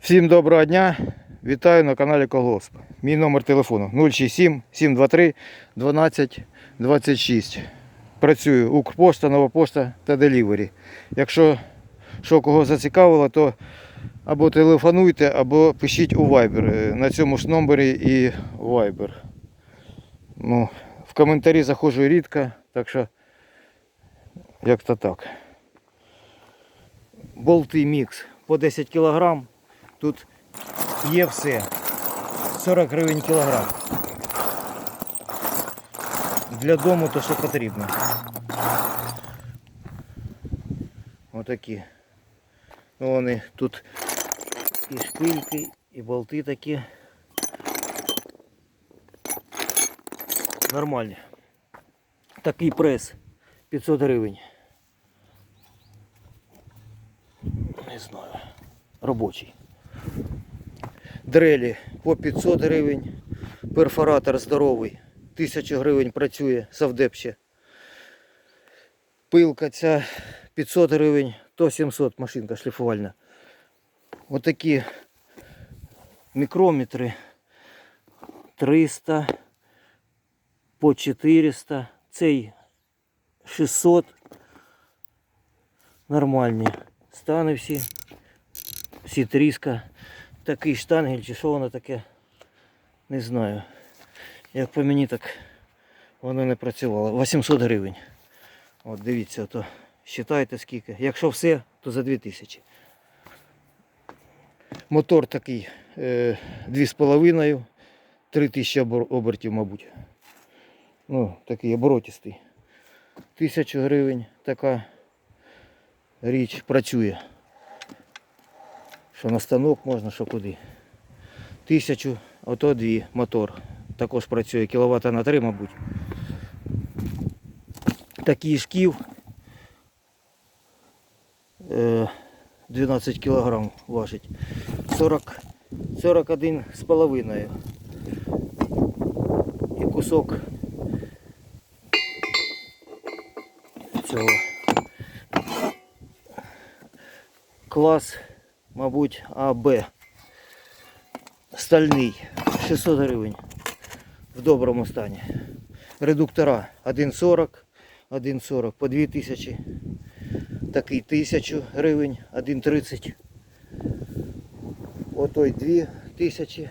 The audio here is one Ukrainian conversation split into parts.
Всім доброго дня. Вітаю на каналі Колгосп. Мій номер телефону 067 723 12 26. Працюю Укрпошта, Нова пошта та Делівері. Якщо що кого зацікавило, то або телефонуйте, або пишіть у Viber. Е, На цьому ж номері і Viber. Ну, в коментарі заходжу рідко, так що як то так. Болти мікс по 10 кг. Тут є все. 40 гривень кілограм. Для дому то що потрібно. Отакі. Ну, Вони тут і шпильки, і болти такі. Нормальні. Такий прес 500 гривень. Не знаю. Робочий. Дрелі по 500 гривень. Перфоратор здоровий. 1000 гривень працює Савдепще. Пилка ця 500 гривень, то 700 машинка шліфувальна. Отакі мікрометри 300 по 400. Цей 600. Нормальні. Стани всі. Всі тріска. Такий штангель чи що воно таке. Не знаю. Як по мені, так воно не працювало. 800 гривень. От дивіться, то считайте скільки. Якщо все, то за 2000. Мотор такий е, 2,5, 3000 обертів, мабуть. Ну, такий оборотистий. 1000 гривень така річ працює. Що на станок можна, що куди. Тисячу, ото дві мотор. Також працює кіловата на 3, мабуть. Такий шків. е, 12 кілограм важить. 40, 41 з половиною. І кусок цього. Клас, мабуть, АБ. Стальний. 600 гривень. В доброму стані. Редуктора 1,40, 1,40 по 2000. Такий 1000 гривень, 1,30. Отой 2000.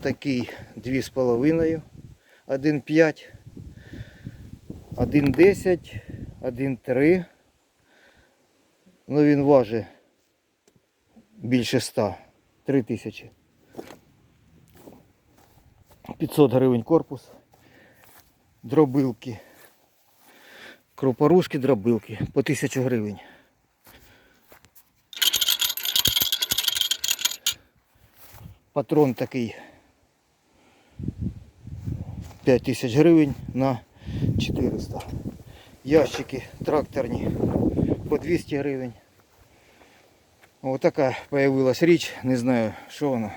Такий 2,5. 1,5. 1,10. 1,3. Ну він важить більше 100. 3000. 500 гривень корпус. Дробилки. Кропорушки, дробилки по 1000 гривень. Патрон такий 5000 гривень на 400. Ящики тракторні по 200 гривень. Ось така появилась річ, не знаю, що вона.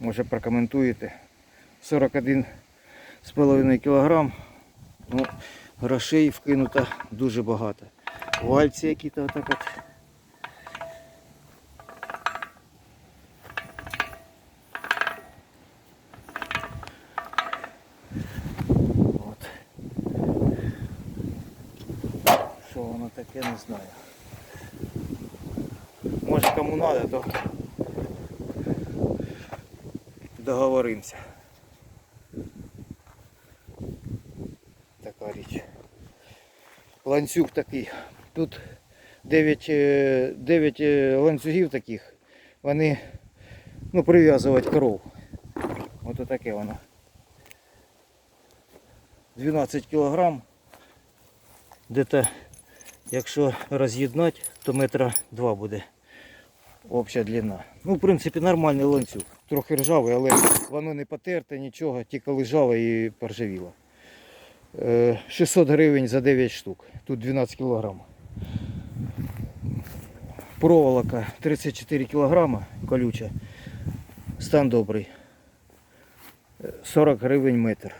Може прокоментуєте. 41,5 кг. Ну, грошей вкинуто дуже багато. Вальці які-то отак от. От. Що воно таке, не знаю. Кому надо, то договоримося. Така річ. Ланцюг такий. Тут 9, 9 ланцюгів таких. Вони ну, прив'язувати коров. Ось таке воно. 12 кілограм. Де-то, якщо роз'єднати, то метра два буде обща длина. Ну, в принципі, нормальний ланцюг. Трохи ржавий, але воно не потерте, нічого, тільки лежало і поржавіло. Е, 600 гривень за 9 штук. Тут 12 кілограм. Проволока 34 кілограма колюча. Стан добрий. Е, 40 гривень метр.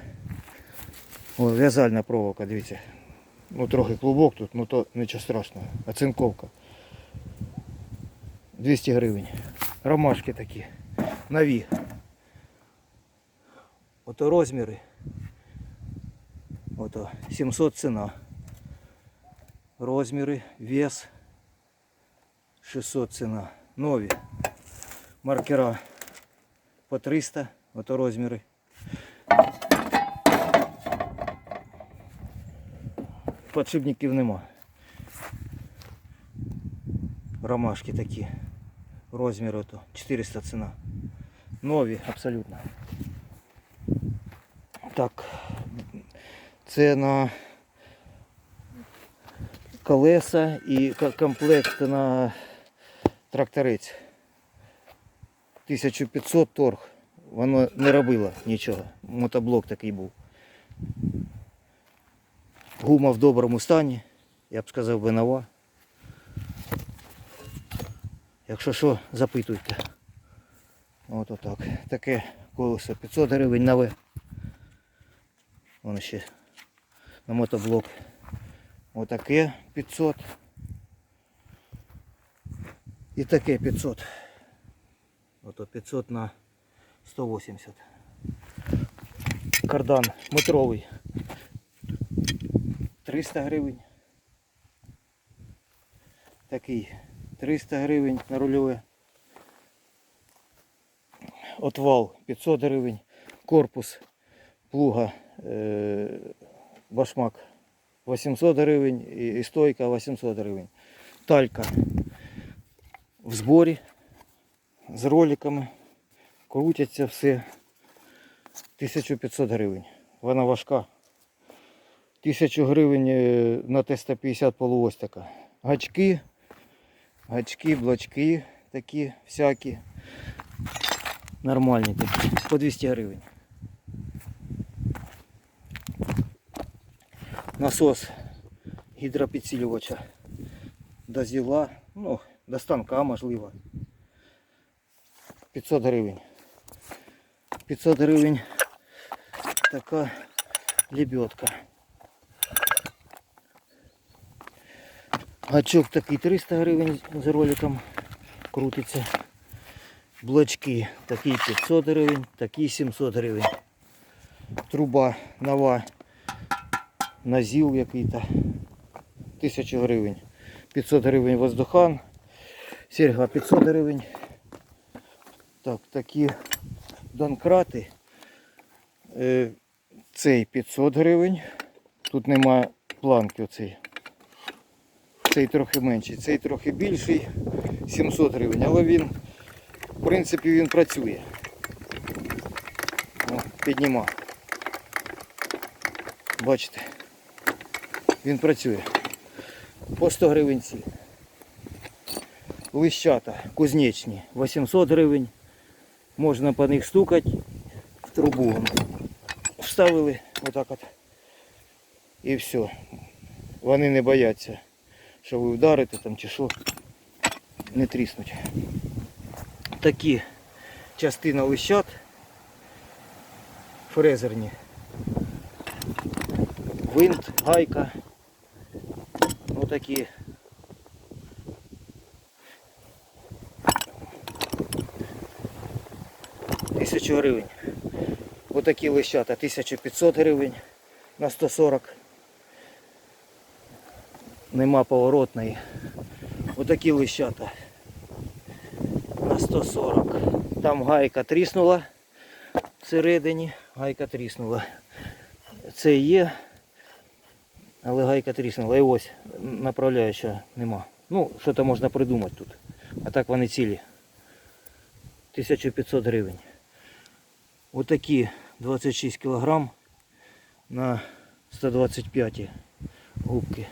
О, в'язальна проволока, дивіться. Ну трохи клубок тут, ну то нічого страшного. Оцинковка. 200 гривень. Ромашки такі. Нові. Ото розміри. Ото 700 ціна. Розміри, вес 600 ціна. Нові. Маркера по 300, ото розміри. Подшипників нема. Ромашки такі. Розмір ото 400 ціна. Нові абсолютно. Так. Це на колеса і комплект на тракторець. 1500 торг. Воно не робило нічого. Мотоблок такий був. Гума в доброму стані. Я б сказав би нова. Якщо що, запитуйте. От отак. Таке колесо 500 гривень нове. Воно ще на мотоблок. Отаке 500. І таке 500. Ото 500 на 180. Кардан метровий. 300 гривень. Такий 300 гривень на рульове. Отвал 500 гривень. Корпус плуга е, башмак 800 гривень і стойка 800 гривень. Талька в зборі з роликами. Крутяться все. 1500 гривень. Вона важка. 1000 гривень е, на Т-150 полуось така. Гачки, гачки, блочки такі всякі. Нормальні такі. По 200 гривень. Насос гідропідсилювача до зіла, ну, до станка можливо. 500 гривень. 500 гривень така лебедка. Гачок такий 300 гривень з роликом крутиться. Блочки такі 500 гривень, такі 700 гривень. Труба нова на ЗІЛ який-то. 1000 гривень. 500 гривень воздухан. Серга 500 гривень. Так, такі донкрати. Е, Цей 500 гривень. Тут нема планки оцей. Цей трохи менший, цей трохи більший. 700 гривень, але він, в принципі, він працює. О, підніма. Бачите, він працює. По 100 гривень ці. Лищата кузнечні 800 гривень. Можна по них стукати в трубу. Вставили отак от. І все. Вони не бояться, що ви вдарите там чи що. Не тріснуть. Такі частина лищат фрезерні. Винт, гайка. Отакі. Тисячу гривень. Отакі лищата 1500 гривень на 140. Нема поворотної. Отакі лищата на 140. Там гайка тріснула всередині. Гайка тріснула. Це є. Але гайка тріснула. І ось направляюча нема. Ну, що то можна придумати тут. А так вони цілі. 1500 гривень. Отакі 26 кг на 125 губки.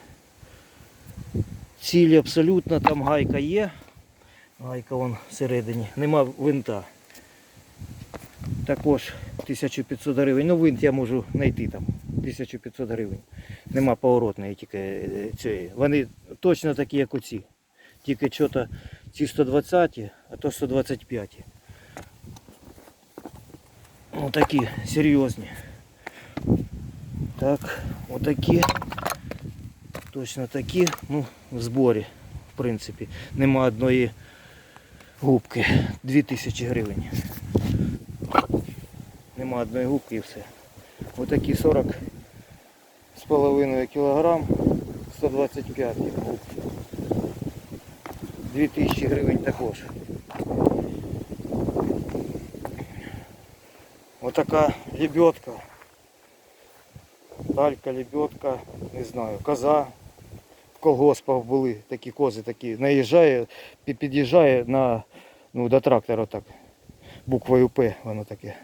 Цілі абсолютно, там гайка є. Гайка вон всередині. Нема винта. Також 1500 гривень. Ну винт я можу знайти там. 1500 гривень. Нема поворотної тільки е, цієї. Вони точно такі, як оці. Тільки що-то ці 120, а то 125. Отакі серйозні. Так, отакі. Точно такі, ну, в зборі, в принципі. Нема одної Губки 2000 гривень. Нема одної губки і все. Отакі 40 з половиною кілограм 125 губки. 2000 гривень також. Отака лебедка. Талька, лебедка, не знаю, коза. Колгоспах були такі кози, такі. Наїжджає, під'їжджає на, ну, до трактора так. Буквою П воно таке.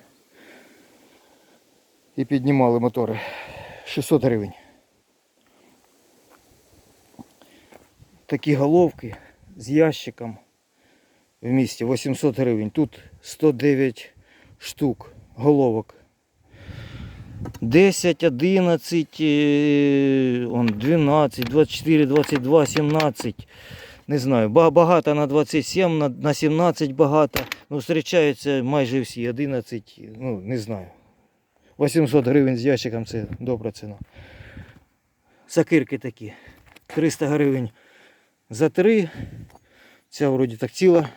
І піднімали мотори. 600 гривень. Такі головки з ящиком в місті 800 гривень. Тут 109 штук головок. 10, 11, е, 12, 24, 22, 17. Не знаю, багато на 27, на, на 17 багато. Ну, зустрічаються майже всі. 11, ну, не знаю. 800 гривень з ящиком це добра ціна. Сакирки такі. 300 гривень за три. Ця вроді так ціла.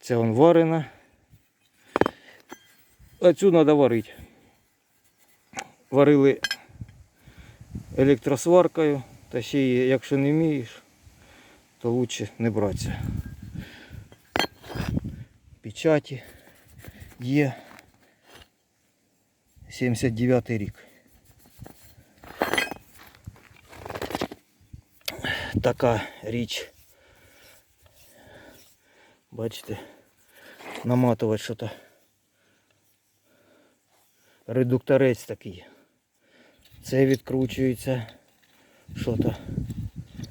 Ця вон варена. А цю треба варити. Варили електросваркою, та ще й, якщо не вмієш, то краще не братися. Печаті є 79 рік. Така річ. Бачите, наматувати що то. Редукторець такий. Це відкручується що то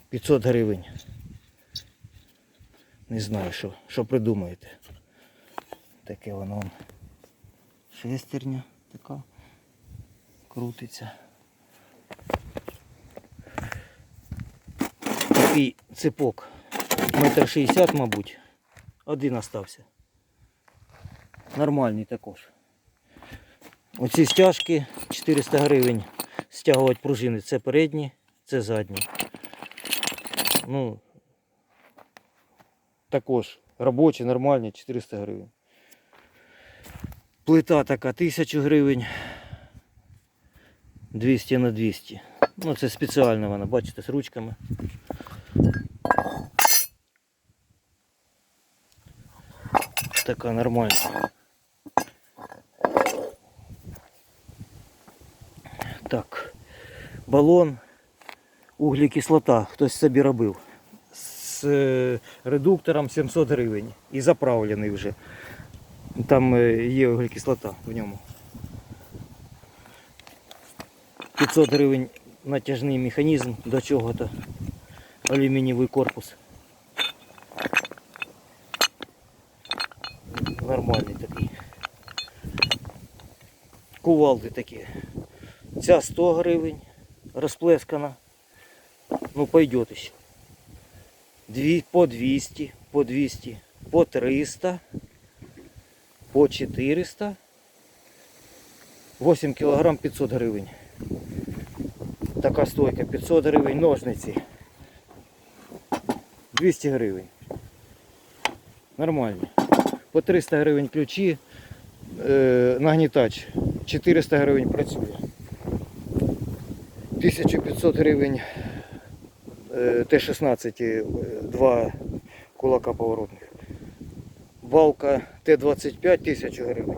500 гривень. Не знаю, що, що придумаєте. Таке воно. вон. Шестерня така крутиться. Такий ципок. Метр шістдесят, мабуть. Один остався. Нормальний також. Оці стяжки 400 гривень. Стягувати пружини. Це передні, це задні. Ну, також робочі, нормальні, 400 гривень. Плита така 1000 гривень. 200 на 200. Ну, це спеціальна вона, бачите, з ручками. Така нормальна. Так, балон, углекислота, хтось собі робив. З е, редуктором 700 гривень і заправлений вже. Там е, є углекислота в ньому. 500 гривень натяжний механізм до чого-то. Алюмінієвий корпус. Нормальний такий. Кувалди такі. Ця 100 гривень розплескана. Ну пойдет ще. Дві, по 200, по 200, по 300, по 400. 8 кілограм 500 гривень. Така стойка 500 гривень, ножниці. 200 гривень. Нормально. По 300 гривень ключі, е, нагнітач. 400 гривень працює. 1500 гривень е, Т-16, е, два кулака поворотних. Балка Т-25 1000 гривень.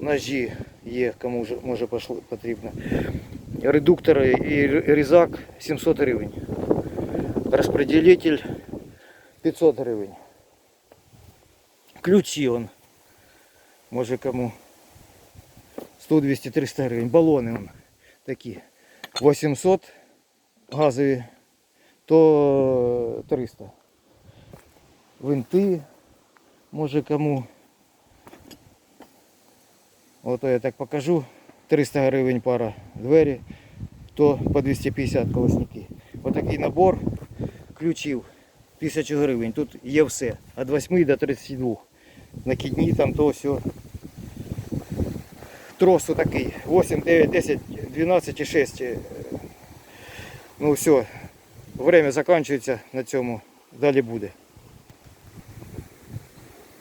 Ножі є, кому вже може пошло- потрібно. Редуктори і р- різак 700 гривень. Розпределитель 500 гривень. Ключі он. Може кому 100, 200, 300 гривень. Балони он Такі. 800 газові, то 300. Винти, може кому. Ото я так покажу. 300 гривень пара двері, то по 250 колосники. Отакий набор ключів 1000 гривень. Тут є все. Від 8 до 32. Накидні там то все. Трос такий. 8, 9, 10, 12 і 6. Е, Ну все. Время закінчується на цьому. Далі буде.